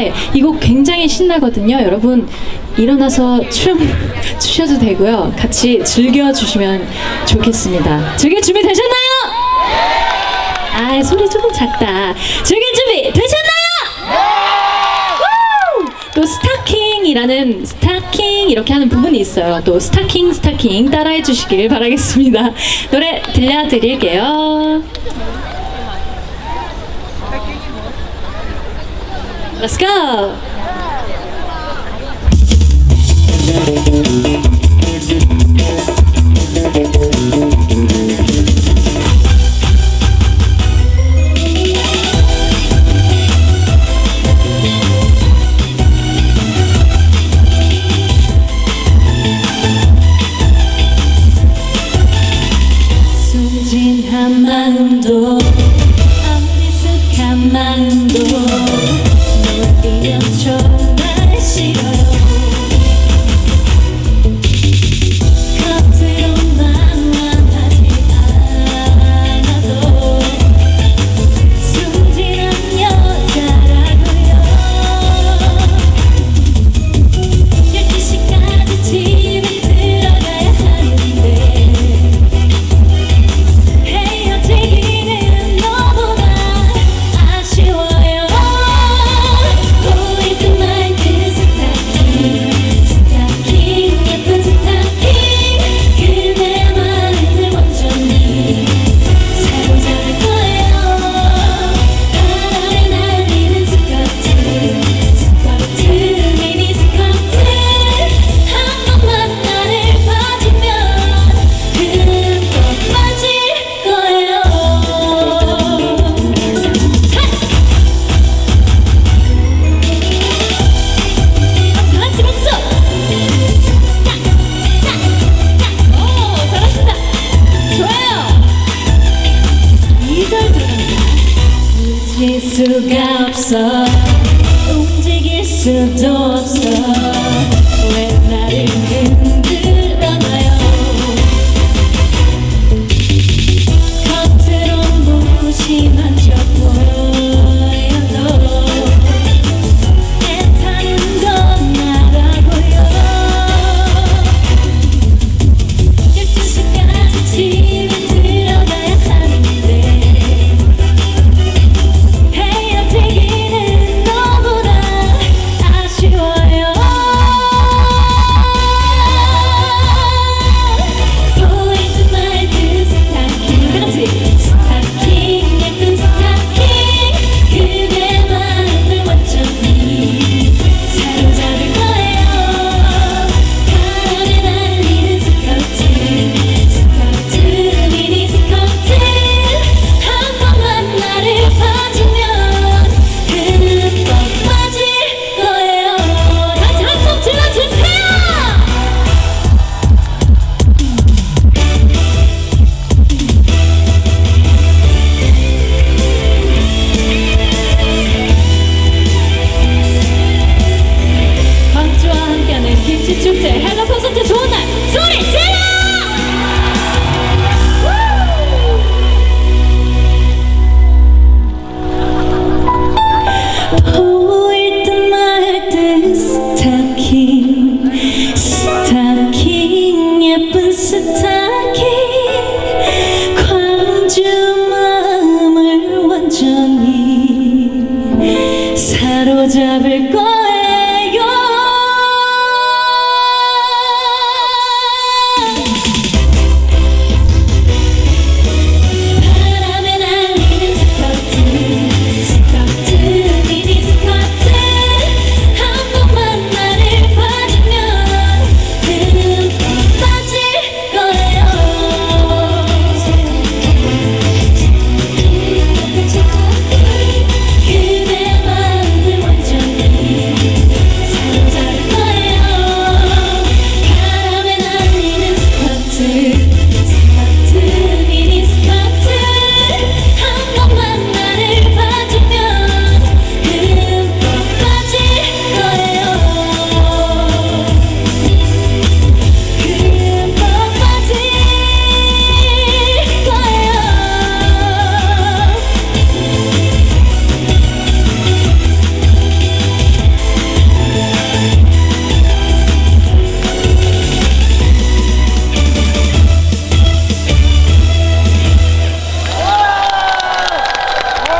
네, 이곡 굉장히 신나거든요. 여러분 일어나서 춤 추셔도 되고요. 같이 즐겨 주시면 좋겠습니다. 즐길 준비 되셨나요? 아 소리 조금 작다. 즐길 준비 되셨나요? 네! 또 스타킹이라는 스타킹 이렇게 하는 부분이 있어요. 또 스타킹 스타킹 따라해 주시길 바라겠습니다. 노래 들려드릴게요. Let's go. 수가 없어. 움직일 수도 없어. 왜 나를 흔들